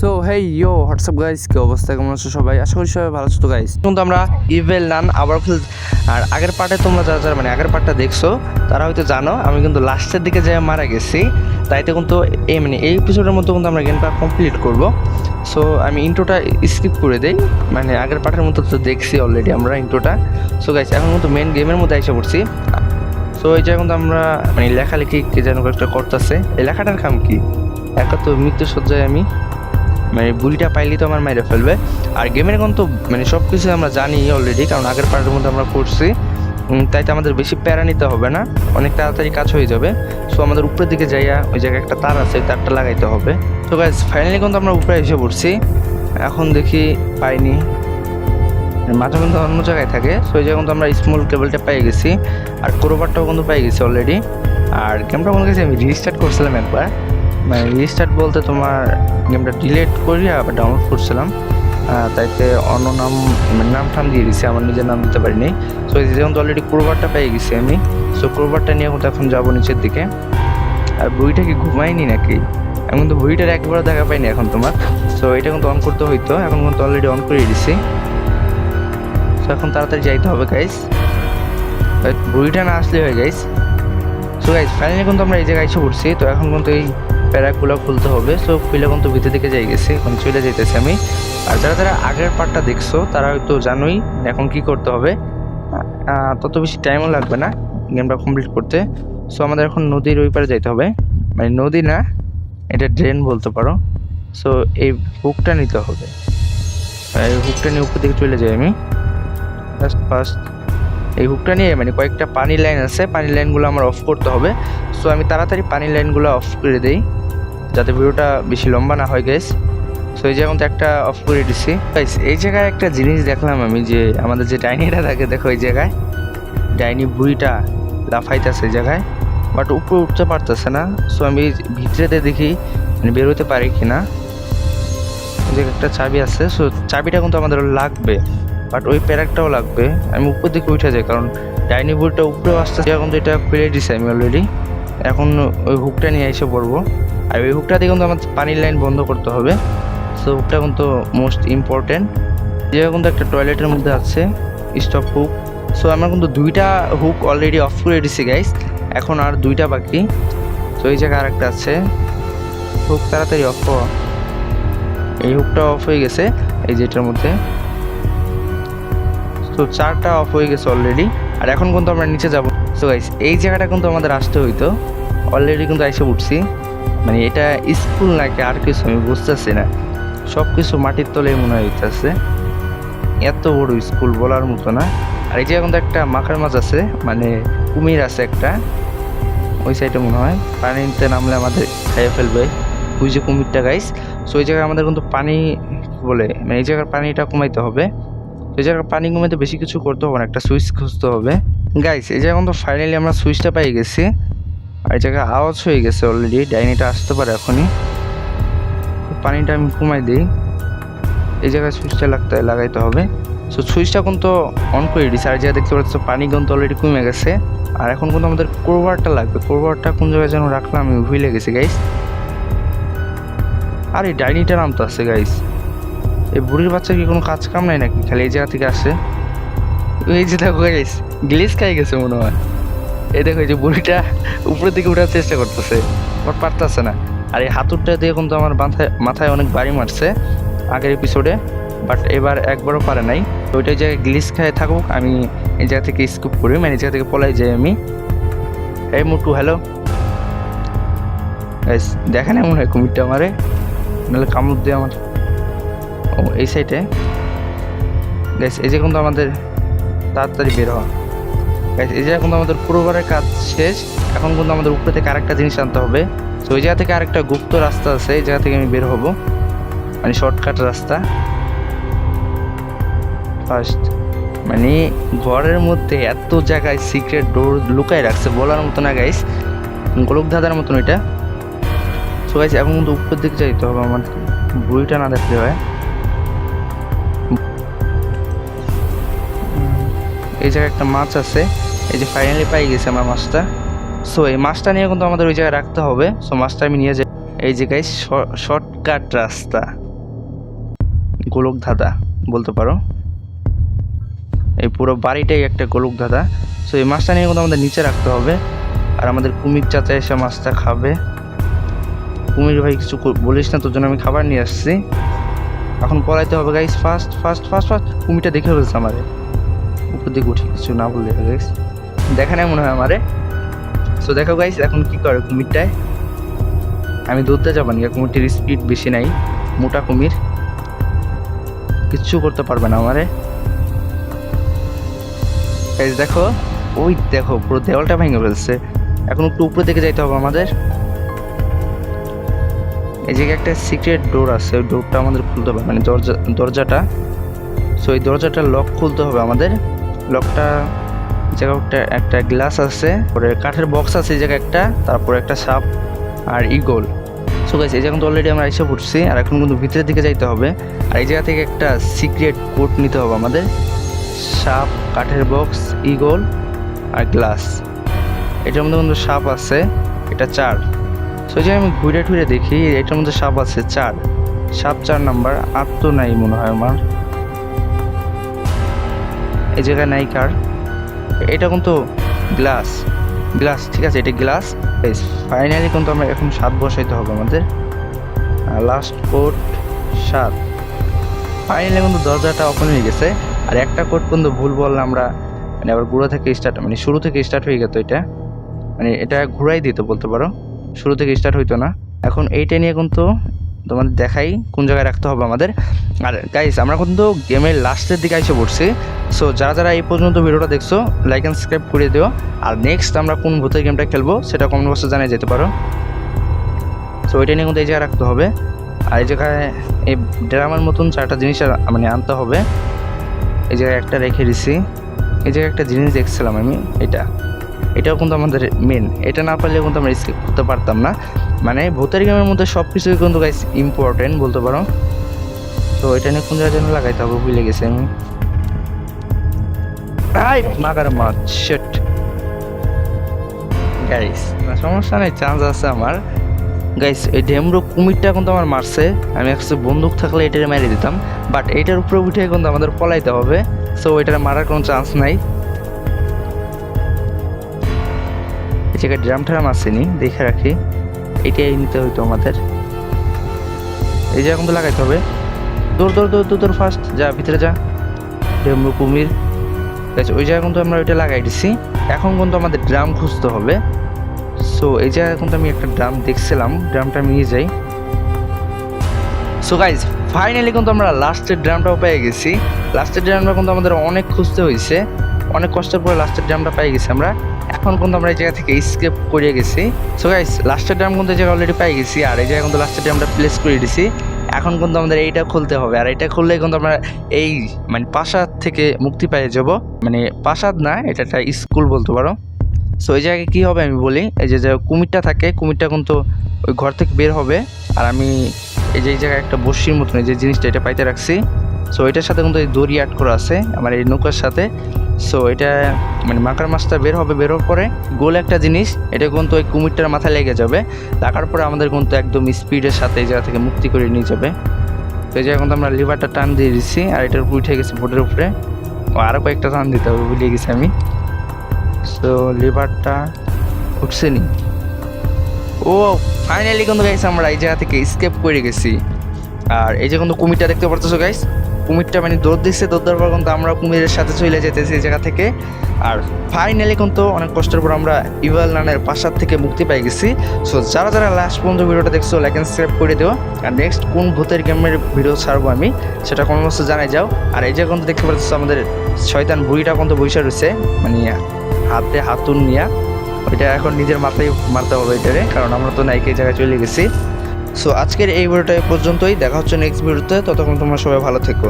So hey yo what's up guys কি অবস্থা? কেমন আছো সবাই? আশা করি সবাই ভালো আছো তো গাইস কিন্তু আমরা ইভেল নান আবার খেল আর আগের পার্টে তোমরা যারা যারা মানে আগের পার্টটা দেখছ, তারা হয়তো জানো, আমি কিন্তু লাস্টের দিকে যে মারা গেছি। তাইতে কিন্তু এই মানে এই এপিসোডের মতো কিন্তু আমরা গেমটা কমপ্লিট করব। সো আমি ইন্ট্রোটা স্কিপ করে দেই। মানে আগের পার্টের মতো তো দেখছি অলরেডি আমরা ইন্ট্রোটা সো গাইস এখন কিন্তু মেন গেমের মধ্যে এসে পড়ছি। সো এই যে কিন্তু আমরা মানে লেখালেখি কে যেন একটা করতেছে। এই লেখাটার কাম কি? একা তো মৃত্যু সজ্জায় আমি মানে বুড়িটা পাইলেই তো আমার মেরে ফেলবে। আর গেমের এখন তো মানে সব কিছু আমরা জানি অলরেডি কারণ আগের পার্টের মধ্যে আমরা করছি। তাই তো আমাদের বেশি প্যারা নিতে হবে না, অনেক তাড়াতাড়ি কাজ হয়ে যাবে। সো আমাদের উপরের দিকে যাইয়া ওই জায়গায় একটা তার আছে, ওই তারটা লাগাইতে হবে। তো গাইজ ফাইনালি কিন্তু আমরা উপরে এসে পড়ছি। এখন দেখি পাইনি। মাঝে মধ্যে অন্য জায়গায় থাকে। সো এই জায়গায় কিন্তু আমরা স্মল কেবলটা পেয়ে গেছি। আর ক্রোবারটাও কিন্তু পেয়ে গেছি অলরেডি আর গেমটা মনে গেছি আমি রিস্টার্ট করছিলাম একবার। মানে রিস্টার্ট বলতে তোমার গেমটা ডিলেট করি আবার ডাউনলোড করছিলাম। তাইতে অন্য নাম মানে নাম ঠাম দিয়ে দিছি, আমার নিজের নাম দিতে পারিনি। সো যেমন অলরেডি ক্রোবারটা পেয়ে গেছি আমি সো ক্রোবারটা নিয়ে কিন্তু এখন যাব নিচের দিকে। আর বইটা কি ঘুমাইনি নাকি? আমি কিন্তু বইটার একবারও দেখা পাইনি এখন তোমার। সো এটা কিন্তু অন করতে হইতো, এখন কিন্তু অলরেডি অন করে দিছি। তো এখন তাড়াতাড়ি যাইতে হবে গাইস বইটা না আসলে হয় গাইস সো গাইস ফাইনালি কিন্তু আমরা এই জায়গায় এসে পড়ছি, তো এখন কিন্তু এই প্যারাগুলো খুলতে হবে। সো খুলে কিন্তু ভিতর দিকে যাই গেছে। এখন চলে যেতেছি আমি। আর যারা যারা আগের পার্টটা দেখছ, তারা হয়তো জানোই এখন কি করতে হবে। তত বেশি টাইমও লাগবে না গেমটা কমপ্লিট করতে। সো আমাদের এখন নদীর ওই পারে যাইতে হবে। মানে নদী না, এটা ড্রেন বলতে পারো। সো এই হুকটা নিতে হবে। এই হুকটা নিয়ে উপর দিকে চলে যাই আমি। ফার্স্ট ফার্স্ট এই হুকটা নিয়ে মানে কয়েকটা পানি লাইন আছে। পানি লাইনগুলো আমার অফ করতে হবে। সো আমি তাড়াতাড়ি পানি লাইনগুলো অফ করে দেই। যাতে ভিডিওটা বেশি লম্বা না হয় গ্যাস সো এই জায়গা একটা অফ করে দিছি। গাইস এই জায়গায় একটা জিনিস দেখলাম আমি যে আমাদের যে ডাইনিটা থাকে, দেখো এই জায়গায়। ডাইনি বুড়িটা লাফাইতেছে এই জায়গায় বাট উপরে উঠতে পারতেছে না। সো আমি ভিতরেতে দেখি মানে বেরোতে পারি কি না জায়গায় একটা চাবি আছে সো চাবিটা কিন্তু আমাদের লাগবে বাট ওই প্যারাকটাও লাগবে। আমি উপর দিকে উঠে যাই, কারণ ডাইনি বুড়িটা উপরেও আসতে এখন তো এটা খুলে দিছি আমি অলরেডি এখন ওই হুকটা নিয়ে এসে পড়ব। আর ওই হুকটা দিয়ে কিন্তু আমার পানির লাইন বন্ধ করতে হবে। সো হুকটা কিন্তু মোস্ট ইম্পর্টেন্ট যে কিন্তু একটা টয়লেটের মধ্যে আছে স্টপ হুক সো আমরা কিন্তু দুইটা হুক অলরেডি অফ করে দিছি গাইস এখন আর দুইটা বাকি। তো এই জায়গায় আরেকটা আছে। হুক তাড়াতাড়ি অফ এই হুকটা অফ হয়ে গেছে, এই যেটার মধ্যে। তো চারটা অফ হয়ে গেছে অলরেডি আর এখন কিন্তু আমরা নিচে যাব। সো গাইস এই জায়গাটা কিন্তু আমাদের আসতে হইতো। অলরেডি কিন্তু আইসে উঠছি। মানে এটা স্কুল নাকি আর কিছু আমি বুঝতেছি না। সব কিছু মাটির তলে মনে হইতেছে। এত বড় স্কুল বলার মতো না। আর এই জায়গায় কিন্তু একটা মাখার মাছ আছে মানে কুমির আছে একটা, ওই সাইডে মনে হয়। পানিতে নামলে আমাদের খাইয়ে ফেলবে। ওই যে কুমিরটা গাইস সো ওই জায়গায় আমাদের কিন্তু পানি বলে মানে এই জায়গার পানিটা কমাইতে হবে। এই জায়গার পানি কমাইতে বেশি কিছু করতে হবে না, একটা সুইচ খুঁজতে হবে। গাইস এই জায়গায় কিন্তু ফাইনালি আমরা সুইচটা পাই গেছি। আর এই জায়গায় আওয়াজ হয়ে গেছে অলরেডি ডাইনিটা আসতে পারে এখনই। পানিটা আমি কমাই দিই। এই জায়গায় সুইচটা লাগতে, লাগাইতে হবে। সো সুইচটা কিন্তু অন করে দিছি, আর যা দেখতে পাচ্ছ পানি কিন্তু অলরেডি কমে গেছে। আর এখন কিন্তু আমাদের কোরবারটা লাগবে। কোরবারটা কোন জায়গায় যেন রাখলাম, আমি ভুলে গেছি গাইস আর এই ডাইনিটা নাম তো আছে গাইস এই বুড়ির বাচ্চার কি কোনো কাজ কাম নাই নাকি? খালি এই জায়গা থেকে আসে। এই যে দেখো গাইস গ্লিস খাই গেছে মনে হয়। এই দেখো এই যে বুড়িটা উপরের দিকে উঠার চেষ্টা করতেছে। বাট পারতেছে না। আর এই হাতুরটা দিয়ে কিন্তু আমার মাথায় মাথায় অনেক বাড়ি মারছে আগের এপিসোডে বাট এবার একবারও পারে নাই। তো ওইটা জায়গায় গ্লিস খায় থাকুক, আমি এই জায়গা থেকে স্কুপ করি। মানে এই জায়গা থেকে পলাই যাই আমি। এই মুটু হ্যালো দেখে না মনে হয় কুমিরটা আমারে? নাহলে কামড় দিয়ে আমার ও, এই সাইডে গ্যাস এই যে কিন্তু আমাদের তাড়াতাড়ি বের হওয়া। এই জায়গায় কিন্তু আমাদের পুরোবারের কাজ শেষ, এখন কিন্তু আমাদের উপরে থেকে আরেকটা জিনিস আনতে হবে। তো ওই জায়গা থেকে আরেকটা গুপ্ত রাস্তা আছে, এই জায়গা থেকে আমি বের হব। মানে শর্টকাট রাস্তা। ফার্স্ট মানে ঘরের মধ্যে এত জায়গায় সিক্রেট ডোর লুকায় রাখছে, বলার মতো না গাইস গোলক ধাঁধার মতন এটা। সো গাইস এখন কিন্তু উপর দিকে যাইতে হবে আমার। বইটা না দেখলে হয়। এই জায়গায় একটা মাছ আছে। এই যে ফাইনালি পাই গেছে আমার মাছটা। সো এই মাছটা নিয়ে কিন্তু আমাদের ওই জায়গায় রাখতে হবে। সো মাছটা আমি নিয়ে যাই। এই যে গাইস শর্টকাট রাস্তা। গোলক ধাঁধা বলতে পারো। এই পুরো বাড়িটাই একটা গোলক ধাঁধা সো এই মাছটা নিয়ে কিন্তু আমাদের নিচে রাখতে হবে। আর আমাদের কুমির চাচা এসে মাছটা খাবে। কুমির ভাই, কিছু বলিস না, তোর জন্য আমি খাবার নিয়ে আসছি। এখন পলাইতে হবে guys first first first first কুমিরটা দেখে ফেলছে আমাদের। উপর দিকে উঠি কিছু না বললে গাইস দেখা নেই মনে হয় আমারে। সো দেখো গাইস এখন কি করে কুমিরটায়? আমি দৌড়তে যাব না কুমিরটির স্পিড বেশি নাই, মোটা কুমির। কিচ্ছু করতে পারবে না আমারে। গাইস দেখো, ওই দেখো, পুরো দেওয়ালটা ভেঙে ফেলছে। এখন একটু উপরে দিকে যাইতে হবে আমাদের। এই জায়গায় একটা সিক্রেট ডোর আছে, ওই ডোরটা আমাদের খুলতে হবে মানে দরজা দরজাটা। সো এই দরজাটা লক খুলতে হবে আমাদের। লকটা জায়গায় একটা গ্লাস আছে, পরে কাঠের বক্স আছে এই জায়গায় একটা, তারপরে একটা সাপ আর ইগল সো গাইস এই জায়গা তো অলরেডি আমরা এসে পড়ছি, আর এখন কিন্তু ভিতরের দিকে যাইতে হবে। আর এই জায়গা থেকে একটা সিক্রেট কোড নিতে হবে আমাদের। সাপ, কাঠের বক্স ইগল আর গ্লাস এটার মধ্যে কিন্তু সাপ আছে, এটা চার। সো যে আমি ঘুরে টুরে দেখি, এটার মধ্যে সাপ আছে চার। সাপ চার নাম্বার, আর তো নাই মনে হয় আমার। এই জায়গায় নাই কার। এটা কিন্তু গ্লাস গ্লাস ঠিক আছে? এটা গ্লাস ফাইনালি কিন্তু আমরা এখন সাত বসাইতে হবে আমাদের। লাস্ট কোড সাত। ফাইনালি কিন্তু দরজাটা ওপেন হয়ে গেছে। আর একটা কোড কিন্তু ভুল বললে আমরা মানে আবার গুঁড়ো থেকে স্টার্ট মানে শুরু থেকে স্টার্ট হয়ে গেত এটা। মানে এটা ঘুরাই দিত বলতে পারো। শুরু থেকে স্টার্ট হইতো না। এখন এইটা নিয়ে কিন্তু তোমাদের দেখাই কোন জায়গায় রাখতে হবে আমাদের। আর গাইস আমরা কিন্তু গেমের লাস্টের দিকে এসে পড়ছি। সো যারা যারা এই পর্যন্ত ভিডিওটা দেখছ লাইক অ্যান্ড সাবস্ক্রাইব করে দিও। আর নেক্সট আমরা কোন ভূতের গেমটা খেলব, সেটা কমেন্ট বক্সে জানিয়ে যেতে পারো। সো ওইটা নিয়ে কিন্তু এই জায়গায় রাখতে হবে। আর এই জায়গায় এই ড্রামার মতন চারটা জিনিস মানে আনতে হবে। এই জায়গায় একটা রেখে দিছি। এই জায়গায় একটা জিনিস দেখছিলাম আমি, এটা। এটাও কিন্তু আমাদের মেন এটা না পারলে কিন্তু আমরা স্কিপ করতে পারতাম না। মানে ভূতের গেমের মধ্যে সব কিছুই কিন্তু গাইস ইম্পর্টেন্ট বলতে পারো। তো এটা নিয়ে কোন জায়গায় যেন লাগাইতে হবে, ভুলে গেছি আমি। আই মাগার মাছ শিট গাইস সমস্যা নেই চান্স আছে আমার। গাইস এই ডেমরো কুমিরটা কিন্তু আমার মারছে। আমি একশো বন্দুক থাকলে এটারে মেরে দিতাম। বাট এটার উপরে উঠে কিন্তু আমাদের পলাইতে হবে। সো এটার মারার কোনো চান্স নাই। জায়গায় ড্রাম ট্রাম আসেনি, দেখে রাখি। এটাই নিতে হইতো আমাদের। এই জায়গা কিন্তু লাগাইতে হবে। দৌড় দৌড় দৌড় দৌড় ফার্স্ট যা, ভিতরে যা। ডেমরো কুমির। ঠিক আছে, ওই জায়গায় কিন্তু আমরা ওইটা লাগাই দিছি। এখন কিন্তু আমাদের ড্রাম খুঁজতে হবে। সো এই জায়গায় কিন্তু আমি একটা ড্রাম দেখছিলাম, ড্রামটা আমি নিয়ে যাই। সো গাইজ ফাইনালি কিন্তু আমরা লাস্টের ড্রামটাও পেয়ে গেছি। লাস্টের ড্রামটা কিন্তু আমাদের অনেক খুঁজতে হয়েছে। অনেক কষ্টের পরে লাস্টের ড্রামটা পেয়ে গেছি আমরা। এখন কিন্তু আমরা এই জায়গা থেকে স্কেপ করে গেছি। সো গাইজ লাস্টের ড্রাম কিন্তু এই জায়গায় অলরেডি পেয়ে গেছি, আর এই জায়গায় কিন্তু লাস্টের ড্রামটা প্লেস করে দিছি। এখন কিন্তু আমাদের এইটা খুলতে হবে, আর এটা খুললে কিন্তু আমরা এই মানে প্রাসাদ থেকে মুক্তি পেয়ে যাব। মানে প্রাসাদ না, এটা একটা স্কুল বলতে পারো। সো এই জায়গায় কী হবে আমি বলি, এই যে কুমিরটা থাকে, কুমিরটা কিন্তু ওই ঘর থেকে বের হবে। আর আমি এই যে এই জায়গায় একটা বসির মতন এই যে জিনিসটা এটা পাইতে রাখছি। সো এটার সাথে কিন্তু এই দড়ি অ্যাড করা আছে, আমার এই নৌকার সাথে। সো এটা মানে মাকার মাছটা বের হবে, বের হওয়ার পরে গোল একটা জিনিস, এটা কিন্তু ওই কুমিরটার মাথায় লেগে যাবে। লাগার পরে আমাদের কিন্তু একদম স্পিডের সাথে এই জায়গা থেকে মুক্তি করে নিয়ে যাবে। তো এই জায়গায় কিন্তু আমরা লিভারটা টান দিয়ে দিচ্ছি আর এটার উপর উঠে গেছি বোর্ডের উপরে। ও আরও কয়েকটা টান দিতে হবে ভুলিয়ে গেছি আমি। সো লিভারটা উঠছে নি। ও ফাইনালি কিন্তু গাইস আমরা এই জায়গা থেকে স্কেপ করে গেছি। আর এই যে কিন্তু কুমিরটা দেখতে পারতেছো গাইস কুমিরটা মানে দৌড় দিচ্ছে দৌড় দেওয়ার পর কিন্তু আমরা কুমিরের সাথে চলে যেতেছি এই জায়গা থেকে। আর ফাইনালি কিন্তু অনেক কষ্টের পর আমরা ইভাল নানের পাশার থেকে মুক্তি পেয়ে গেছি। সো যারা যারা লাস্ট পর্যন্ত ভিডিওটা দেখছ লাইক অ্যান্ড সাবস্ক্রাইব করে দিও। আর নেক্সট কোন ভূতের গেমের ভিডিও ছাড়বো আমি, সেটা কোনো বস্তু জানাই যাও। আর এই যে কিন্তু দেখতে পাচ্ছ আমাদের শয়তান বুড়িটা কিন্তু বৈশা রয়েছে মানে হাতে হাতুন নিয়া। ওইটা এখন নিজের মাথায় মারতে হবে এটারে কারণ আমরা তো নাইকে জায়গায় চলে গেছি। সো আজকের এই ভিডিওটা পর্যন্তই। দেখা হচ্ছে নেক্সট ভিডিওতে। ততক্ষণ তোমরা সবাই ভালো থেকো।